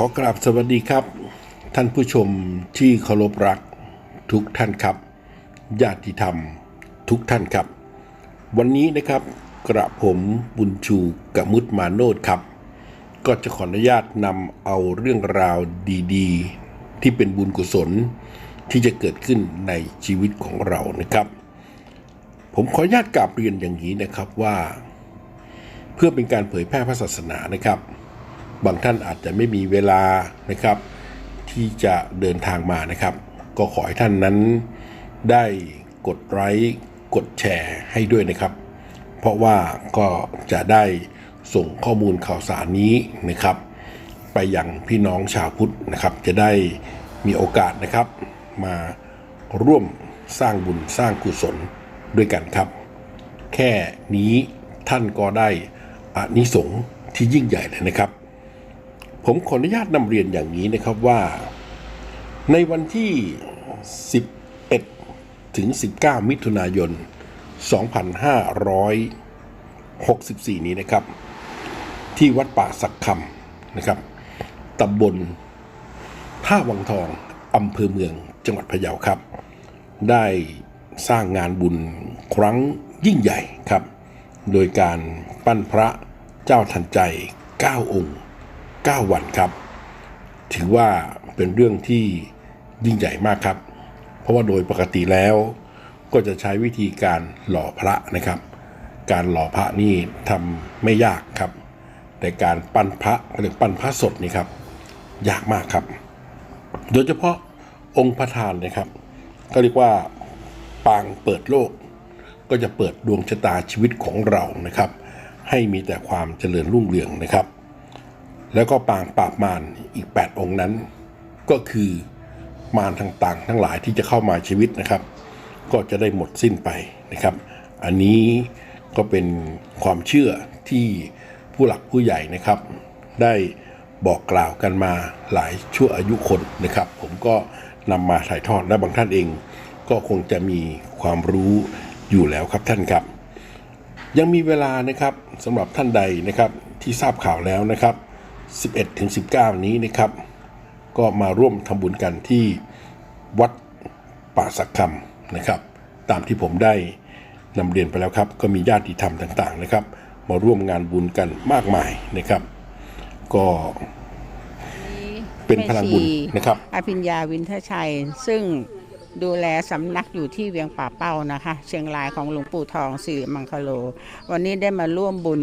ขอกราบสวัสดีครับ ท่านผู้ชมที่เคารพรักทุกท่านครับ ญาติธรรมทุกท่านครับ วันนี้นะครับกระผมบุญชูกมุตมาโนดครับ ก็จะขออนุญาตนำเอาเรื่องราวดีๆ ที่เป็นบุญกุศลที่จะเกิดขึ้นในชีวิตของเรานะครับ ผมขออนุญาตกราบเรียนอย่างนี้นะครับว่า เพื่อเป็นการเผยแพร่พระศาสนานะครับ บางท่านอาจจะไม่มีเวลานะครับ ที่จะเดินทางมานะครับ ก็ขอให้ท่านนั้นได้กดไลค์กดแชร์ให้ด้วยนะครับ เพราะว่าก็จะได้ส่งข้อมูลข่าวสารนี้นะครับ ไปยังพี่น้องชาวพุทธนะครับ จะได้มีโอกาสนะครับ มาร่วมสร้างบุญสร้างกุศลด้วยกันครับ แค่นี้ท่านก็ได้อานิสงส์ที่ยิ่งใหญ่เลยนะครับ ผมขออนุญาตนำเรียนอย่างนี้นะครับว่า ในวันที่ 11 ถึง 19 มิถุนายน 2564 นี้นะครับ ที่วัดป่าสักคำนะครับตำบลท่าวังทองอำเภอเมืองจังหวัดพะเยาครับ ได้สร้างงานบุญครั้งยิ่งใหญ่ครับ โดยการปั้นพระเจ้าทันใจ 9 องค์ 9 วันครับ ถือว่าเป็นเรื่องที่ยิ่งใหญ่มากครับ เพราะว่าโดยปกติแล้วก็จะใช้วิธีการหล่อพระนะครับ การหล่อพระนี่ทำไม่ยากครับ แต่การปั้นพระหรือปั้นพระสดนี่ครับยากมากครับ โดยเฉพาะองค์ประธานนะครับก็เรียกว่าปางเปิดโลก ก็จะเปิดดวงชะตาชีวิตของเรานะครับ ให้มีแต่ความเจริญรุ่งเรืองนะครับ แล้วก็ปางปราบมารอีก 8 องค์นั้น ก็คือมารต่างๆ ทั้งหลายที่จะเข้ามาชีวิตนะครับ ก็จะได้หมดสิ้นไปนะครับ อันนี้ก็เป็นความเชื่อที่ผู้หลักผู้ใหญ่นะครับ ได้บอกกล่าวกันมาหลายชั่วอายุคนนะครับ ผมก็นำมาถ่ายทอดและบางท่านเอง ก็คงจะมีความรู้อยู่แล้วครับท่านครับ ยังมีเวลานะครับสำหรับท่านใดนะครับที่ทราบข่าวแล้วนะครับ 11 ถึง 19 นี้นะครับ ก็มาร่วมทำบุญกันที่วัดป่าสักคำนะครับ ตามที่ผมได้นำเรียนไปแล้วครับ ก็มีญาติธรรมต่างๆนะครับ มาร่วมงานบุญกันมากมายนะครับ ก็เป็นพลังบุญนะครับ อภิญญาวินทชัย ซึ่งดูแลสำนักอยู่ที่เวียงป่าเป้านะคะ เชียงรายของหลวงปู่ทองสิริมังคโล วันนี้ได้มาร่วมบุญ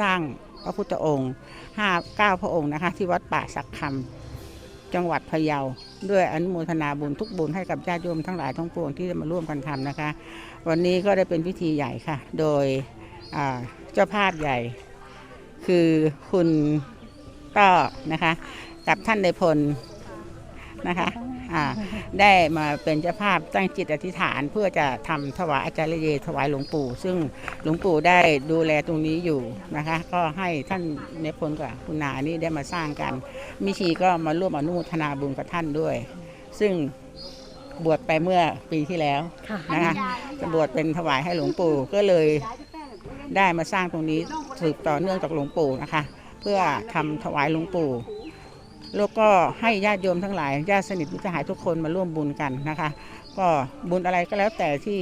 สร้างพระพุทธองค์ห้าเก้าพระองค์นะคะ ที่วัดป่าสักคำจังหวัดพะเยา ด้วยอนุโมทนาบุญทุกบุญให้กับญาติโยมทั้งหลายทั้งปวงที่มาร่วมกันทำนะคะ วันนี้ก็ได้เป็นพิธีใหญ่ค่ะ โดยเจ้าภาพใหญ่ คือคุณต้อนะคะ กับท่านในพลนะคะ ได้มาเป็นเจ้าภาพตั้งจิตอธิษฐาน เพื่อจะทำถวายอาจารย์เยถวายหลวงปู่ ซึ่งหลวงปู่ได้ดูแลตรงนี้อยู่นะคะ ก็ให้ท่านในายพลกับคุณนานี่ได้มาสร้างกันมิชีก็มาร่วมอนุโมทนาบุญกับท่านด้วย ซึ่งบวชไปเมื่อปีที่แล้วนะคะบวชเป็นถวายให้หลวงปู่ก็เลยได้มาสร้างตรงนี้สืบต่อเนื่องจากหลวงปู่นะคะ เพื่อทำถวายหลวงปู่ แล้วก็ให้ญาติโยมทั้งหลายญาติสนิทมิตรสหายทุกคนมาร่วมบุญกันนะคะ ก็บุญอะไรก็แล้วแต่ที่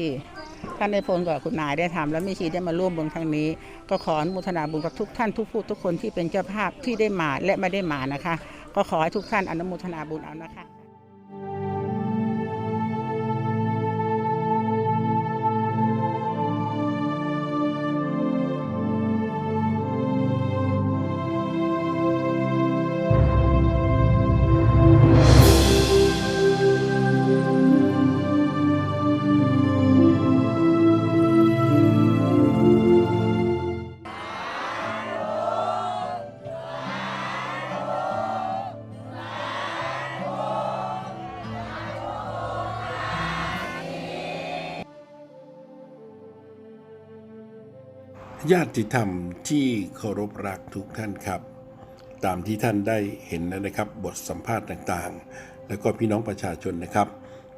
ท่านในายพลกับคุณนายได้ทำแล้วแม่ชีได้มาร่วมบุญครั้งนี้ ก็ขออนุโมทนาบุญกับทุกท่านทุกผู้ทุกคนที่เป็นเจ้าภาพที่ได้มาและไม่ได้มานะคะ ก็ขอให้ทุกท่านอนุโมทนาบุญเอานะคะ ญาติธรรมที่เคารพรักทุกท่านครับ ตามที่ท่านได้เห็นนะครับ บทสัมภาษณ์ต่างๆ แล้วก็พี่น้องประชาชนนะครับ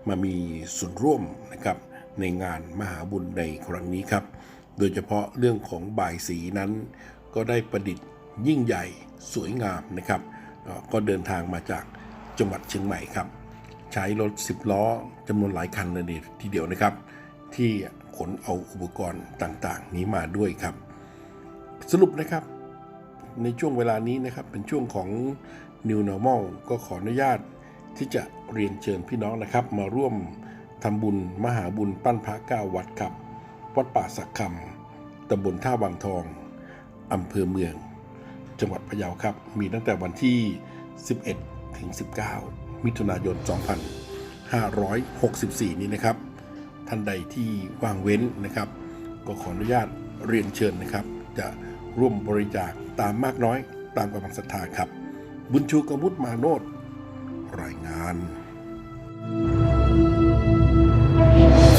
มามีส่วนร่วมนะครับในงานมหาบุญในครั้งนี้ครับ โดยเฉพาะเรื่องของบายสีนั้น ก็ได้ประดิษฐ์ยิ่งใหญ่สวยงามนะครับก็ก็เดินทางมาจากจังหวัดเชียงใหม่ครับ ใช้รถ 10 ล้อจำนวนหลายคันเลยทีเดียวนะครับ ที่ ขนเอาอุปกรณ์ต่างๆ นี้มาด้วยครับ สรุปนะครับ ในช่วงเวลานี้นะครับเป็นช่วงของ New Normal ก็ขออนุญาตที่จะเรียนเชิญพี่น้องนะครับ มาร่วมทำบุญมหาบุญปั้นพระเก้าวัดครับวัดป่าสักคำตำบลท่าวังทองอำเภอเมือง จังหวัดพะเยาครับ มีตั้งแต่วันที่ 11 ถึง 19 มิถุนายน 2564 นี้นะครับ ท่านใดที่ว่างเว้นนะครับ ก็ขออนุญาตเรียนเชิญนะครับ จะร่วมบริจาคตามมากน้อยตามกำลังศรัทธาครับ บุญชูกวุฒิมาโนดรายงาน thank you